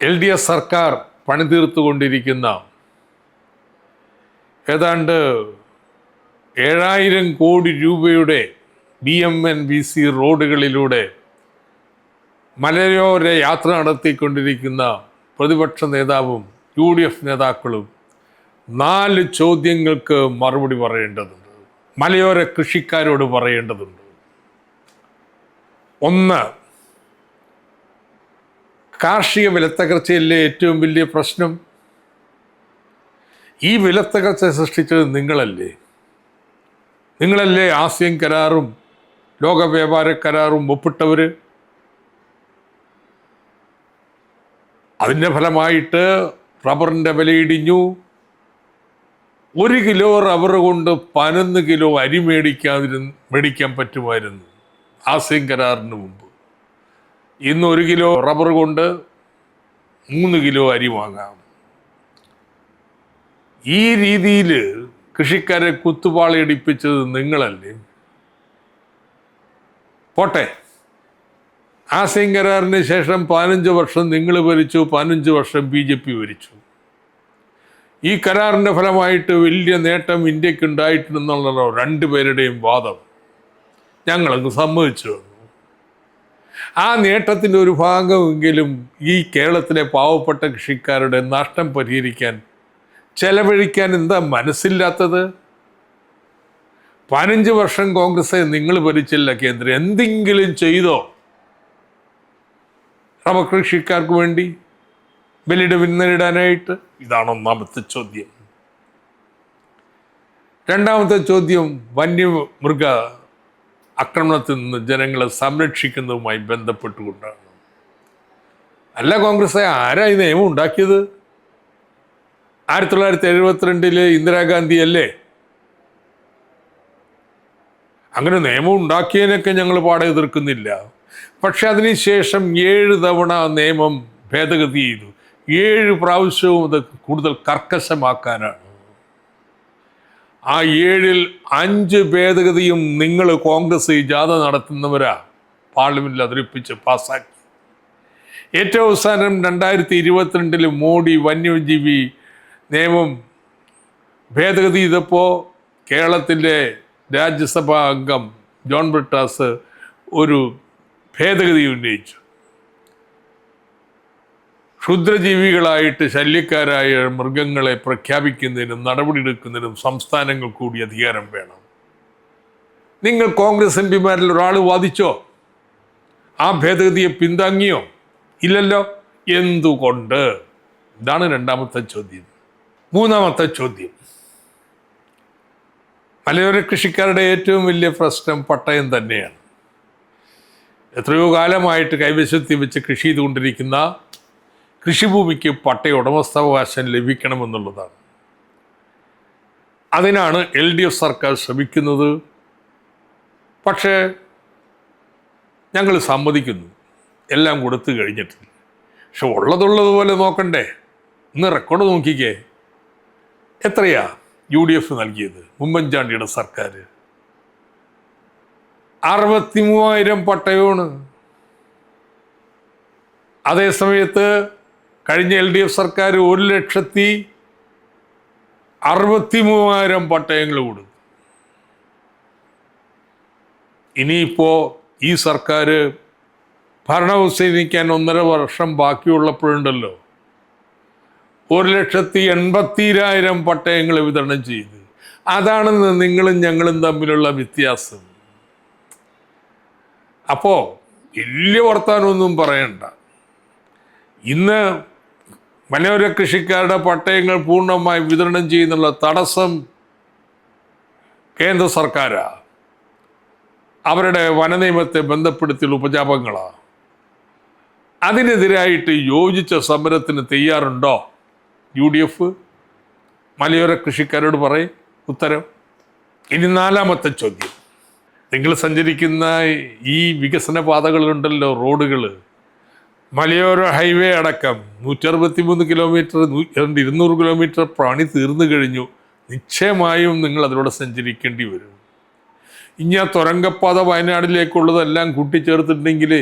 L D F സർക്കാർ പണിതീർത്തുകൊണ്ടിരിക്കുന്ന ഏതാണ്ട് ഏഴായിരം കോടി രൂപയുടെ B M N B C റോഡുകളിലൂടെ മലയോര യാത്ര നടത്തിക്കൊണ്ടിരിക്കുന്ന പ്രതിപക്ഷ നേതാവും യു ഡി എഫ് നേതാക്കളും നാല് ചോദ്യങ്ങൾക്ക് മറുപടി പറയേണ്ടതുണ്ട്. മലയോര കൃഷിക്കാരോട് പറയേണ്ടതുണ്ട്. ഒന്ന് കാർഷിക വിലത്തകർച്ചയിലെ ഏറ്റവും വലിയ പ്രശ്നം? ഈ വിലത്തകർച്ച സൃഷ്ടിച്ചത് നിങ്ങളല്ലേ. നിങ്ങളല്ലേ ആസിയൻ കരാറും ലോക വ്യാപാര കരാറും ഒപ്പിട്ടവർ അതിന്റെ ഫലമായിട്ട് റബ്ബറിന്റെ വില ഇടിഞ്ഞു. ഒരു കിലോ റബ്ബർ കൊണ്ട് പതിനൊന്ന് കിലോ അരി മേടിക്കാതിരുന്ന് മേടിക്കാൻ പറ്റുമായിരുന്നു. ആസിയൻ കരാറിന് മുമ്പ്. ഇന്ന് ഒരു കിലോ റബ്ബർ കൊണ്ട് മൂന്ന് കിലോ അരി വാങ്ങാം. ഈ രീതിയിൽ കൃഷിക്കാരെ കുത്തുപാളയടിപ്പിച്ചത് നിങ്ങളല്ലേ? പോട്ടെ. ആസിയൻ കരാറിന് ശേഷം പതിനഞ്ച് വർഷം നിങ്ങൾ ഭരിച്ചു പതിനഞ്ച് വർഷം ബി ജെ പി ഭരിച്ചു. ഈ കരാറിന്റെ ഫലമായിട്ട് വലിയ നേട്ടം ഇന്ത്യയ്ക്ക് ഉണ്ടായിട്ടുണ്ടെന്നുള്ളതോ രണ്ടുപേരുടെയും വാദം. ഞങ്ങളങ്ങ് സമ്മതിച്ചു തന്നു. ആ നേട്ടത്തിന്റെ ഒരു ഭാഗമെങ്കിലും ഈ കേരളത്തിലെ പാവപ്പെട്ട കൃഷിക്കാരുടെ നഷ്ടം പരിഹരിക്കാൻ ചെലവഴിക്കാൻ എന്താ മനസ്സില്ലാത്തത്? പതിനഞ്ച് വർഷം കോൺഗ്രസ് നിങ്ങൾ ഭരിച്ചില്ല കേന്ദ്രം. എന്തെങ്കിലും ചെയ്തോ? റബ്ബർ കൃഷിക്കാർക്ക് വേണ്ടി ബലിയുടെ നേരിടാനായിട്ട് ഇതാണ് ഒന്നാമത്തെ ചോദ്യം. രണ്ടാമത്തെ ചോദ്യം വന്യമൃഗ ആക്രമണത്തിൽ നിന്ന് ജനങ്ങളെ സംരക്ഷിക്കുന്നതുമായി ബന്ധപ്പെട്ടുകൊണ്ടാണ് അല്ല കോൺഗ്രസ് ആരാ ഈ നിയമം ഉണ്ടാക്കിയത്? ആയിരത്തി തൊള്ളായിരത്തി എഴുപത്തിരണ്ടിൽ ഇന്ദിരാഗാന്ധി അല്ലേ അങ്ങനെ നിയമം ഉണ്ടാക്കിയതിനൊക്കെ ഞങ്ങൾ പാടെ എതിർക്കുന്നില്ല. പക്ഷെ അതിനുശേഷം ഏഴ് തവണ നിയമം ഭേദഗതി ചെയ്തു. ഏഴ് പ്രാവശ്യവും അത് കൂടുതൽ കർക്കശമാക്കാനാണ്. ആ ഏഴിൽ അഞ്ച് ഭേദഗതിയും നിങ്ങൾ കോൺഗ്രസ് ജാഥ നടത്തുന്നവരാ. പാർലമെന്റിൽ അവതരിപ്പിച്ച് പാസ്സാക്കി. ഏറ്റവും അവസാനം രണ്ടായിരത്തി ഇരുപത്തിരണ്ടിൽ മോഡി വന്യജീവി നിയമം ഭേദഗതി ചെയ്തപ്പോൾ കേരളത്തിന്റെ രാജ്യസഭാ അംഗം ജോൺ ബ്രിട്ടാസ് ഒരു ഭേദഗതി ഉന്നയിച്ചു. ക്ഷുദ്രജീവികളായിട്ട് ശല്യക്കാരായ മൃഗങ്ങളെ പ്രഖ്യാപിക്കുന്നതിനും നടപടിയെടുക്കുന്നതിനും സംസ്ഥാനങ്ങൾ കൂടി അധികാരം വേണം. നിങ്ങൾ കോൺഗ്രസ് എം പിമാരിൽ ഒരാൾ വാദിച്ചോ? ആ ഭേദഗതിയെ പിന്താങ്ങിയോ? ഇല്ലല്ലോ. എന്തുകൊണ്ട്? ഇതാണ് രണ്ടാമത്തെ ചോദ്യം. മൂന്നാമത്തെ ചോദ്യം. മലയോര കൃഷിക്കാരുടെ ഏറ്റവും വലിയ പ്രശ്നം പട്ടയം തന്നെയാണ്. എത്രയോ കാലമായിട്ട് കൈവശത്തി വെച്ച് കൃഷി ചെയ്തുകൊണ്ടിരിക്കുന്ന കൃഷിഭൂമിക്ക് പട്ടയ ഉടമസ്ഥാവകാശം ലഭിക്കണമെന്നുള്ളതാണ്. അതിനാണ് എൽ ഡി എഫ് സർക്കാർ ശ്രമിക്കുന്നത്. പക്ഷേ ഞങ്ങൾ സമ്മതിക്കുന്നു. എല്ലാം കൊടുത്തു കഴിഞ്ഞിട്ടില്ല. പക്ഷെ ഉള്ളതുള്ളതുപോലെ നോക്കണ്ടേ. ഇന്ന് റെക്കോർഡ് നോക്കിക്കേ. എത്രയാ യു ഡി എഫ് നൽകിയത്? ഉമ്മൻചാണ്ടിയുടെ സർക്കാർ. അറുപത്തി മൂവായിരം പട്ടയമാണ്. അതേ സമയത്ത് കഴിഞ്ഞ എൽ ഡി എഫ് സർക്കാർ ഒരു ലക്ഷത്തി അറുപത്തി മൂവായിരം പട്ടയങ്ങൾ കൊടുത്തു. ഇനിയിപ്പോ ഈ സർക്കാർ ഭരണവസ്ഥ ഒന്നര വർഷം ബാക്കിയുള്ളപ്പോഴുണ്ടല്ലോ. ഒരു ലക്ഷത്തി എൺപത്തിരായിരം പട്ടയങ്ങൾ വിതരണം ചെയ്ത്. അതാണ് നിങ്ങളും ഞങ്ങളും തമ്മിലുള്ള വ്യത്യാസം. അപ്പോൾ വലിയ വർത്താനമൊന്നും പറയണ്ട. ഇന്ന് മലയോര കൃഷിക്കാരുടെ പട്ടയങ്ങൾ പൂർണമായി വിതരണം ചെയ്യുന്നുള്ള തടസ്സം കേന്ദ്ര സർക്കാരാ. അവരുടെ വനനിയമത്തെ ബന്ധപ്പെടുത്തിയുള്ള ഉപജാപങ്ങളാ. അതിനെതിരായിട്ട് യോജിച്ച സമരത്തിന് തയ്യാറുണ്ടോ? യു ഡി എഫ് മലയോര കൃഷിക്കാരോട് പറയും ഉത്തരം. ഇനി നാലാമത്തെ ചോദ്യം. നിങ്ങൾ സഞ്ചരിക്കുന്ന ഈ വികസന പാതകളുണ്ടല്ലോ റോഡുകൾ മലയോര ഹൈവേ അടക്കം നൂറ്ററുപത്തി മൂന്ന് കിലോമീറ്റർ രണ്ട് ഇരുന്നൂറ് കിലോമീറ്റർ പണി തീർന്നു കഴിഞ്ഞു. നിശ്ചയമായും നിങ്ങൾ അതിലൂടെ സഞ്ചരിക്കേണ്ടി വരും. ഇനി ആ തുരങ്കപ്പാത വയനാടിലേക്കുള്ളതെല്ലാം കൂട്ടിച്ചേർത്തിട്ടുണ്ടെങ്കിൽ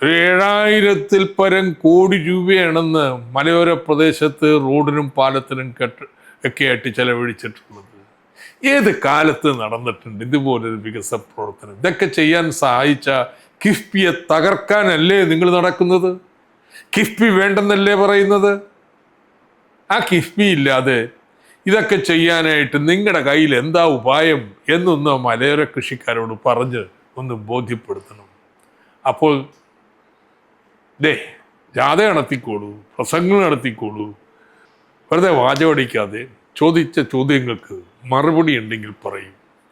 ഒരു ഏഴായിരത്തിൽ പരം കോടി രൂപയാണെന്ന് മലയോര പ്രദേശത്ത് റോഡിനും പാലത്തിനും കെട്ട് ഒക്കെ ആയിട്ട് ചെലവഴിച്ചിട്ടുള്ളത്. ഏത് കാലത്ത് നടന്നിട്ടുണ്ട് ഇതുപോലൊരു വികസന പ്രവർത്തനം? ഇതൊക്കെ ചെയ്യാൻ സഹായിച്ച കിഫ്ബിയെ തകർക്കാനല്ലേ നിങ്ങൾ നടക്കുന്നത്? കിഫ്ബി വേണ്ടെന്നല്ലേ പറയുന്നത്? ആ കിഫ്ബി ഇല്ലാതെ ഇതൊക്കെ ചെയ്യാനായിട്ട് നിങ്ങളുടെ കയ്യിൽ എന്താ ഉപായം എന്നൊന്ന് മലയോര കൃഷിക്കാരോട് പറഞ്ഞ് ഒന്ന് ബോധ്യപ്പെടുത്തണം. അപ്പോൾ ദേ ജാഥ നടത്തിക്കോളൂ പ്രസംഗങ്ങൾ നടത്തിക്കോളൂ. വെറുതെ വാചകടിക്കാതെ ചോദിച്ച ചോദ്യങ്ങൾക്ക് മറുപടി ഉണ്ടെങ്കിൽ പറയും.